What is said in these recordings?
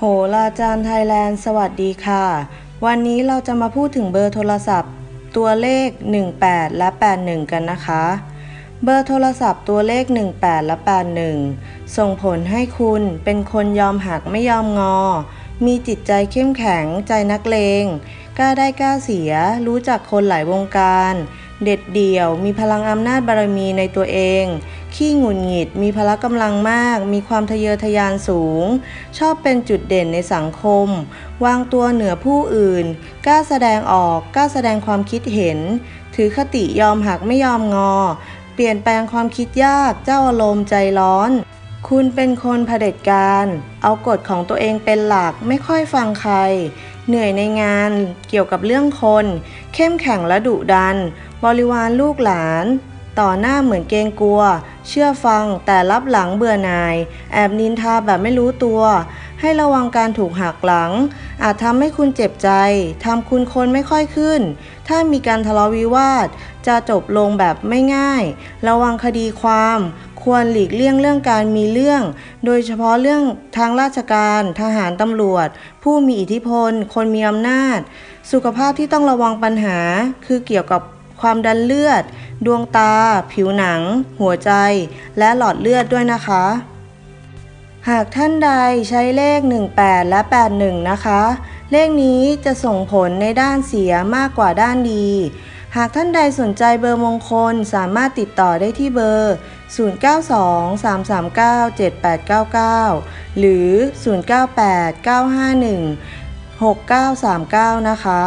โหราจารย์ไทยแลนด์สวัสดีค่ะ วันนี้เราจะมาพูดถึงเบอร์โทรศัพท์ ตัวเลข 18 และ 81 กันนะคะ เบอร์โทรศัพท์ตัวเลข 18 และ 81 ส่งผลให้คุณเป็นคนยอมหักไม่ยอมงอ มีจิตใจเข้มแข็งใจนักเลงกล้าได้กล้าเสีย รู้จักคนหลายวงการ เด็ดเดี่ยว มีพลังอำนาจบารมีในตัวเอง ขี้หงุดหงิด มีพละกำลังมาก มีความทะเยอทะยานสูง ชอบเป็นจุดเด่นในสังคม วางตัวเหนือผู้อื่น กล้าแสดงออก กล้าแสดงความคิดเห็น ถือคติยอมหักไม่ยอมงอ เปลี่ยนแปลงความคิดยาก เจ้าอารมณ์ใจร้อน คุณเป็นคนเผด็จการ เอากฎของตัวเองเป็นหลัก ไม่ค่อยฟังใคร เหนื่อยในงาน เกี่ยวกับเรื่องคน เข้มแข็งและดุดัน บริวารลูกหลาน ต่อหน้าเหมือนเกรงกลัว เชื่อฟังแต่รับหลังเบื่อหน่าย แอบนินทาแบบไม่รู้ตัว ให้ระวังการถูกหักหลัง อาจทำให้คุณเจ็บใจทำคุณคนไม่ค่อยขึ้น ถ้ามีการทะเลาะวิวาท จะจบลงแบบไม่ง่าย ระวังคดีความ ควรหลีกเลี่ยงเรื่องการมีเรื่อง โดยเฉพาะเรื่องทางราชการ ทหารตำรวจ ผู้มีอิทธิพล คนมีอำนาจ สุขภาพที่ต้องระวังปัญหา คือเกี่ยวกับความดันเลือด ดวงตา ผิวหนัง หัวใจ และหลอดเลือดด้วยนะคะ หากท่านใดใช้เลข 18 และ 81 นะคะ เลขนี้จะส่งผลในด้านเสียมากกว่าด้านดี หากท่านใดสนใจเบอร์มงคลสามารถติดต่อได้ที่เบอร์ 0923397899 หรือ 0989516939 นะคะ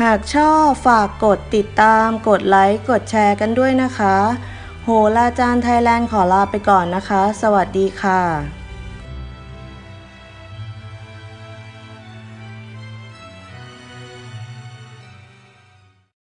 หากชอบฝากกดติดตาม กดไลค์ กดแชร์กันด้วยนะคะ โหราจารย์ไทยแลนด์ขอลาไปก่อนนะคะ สวัสดีค่ะ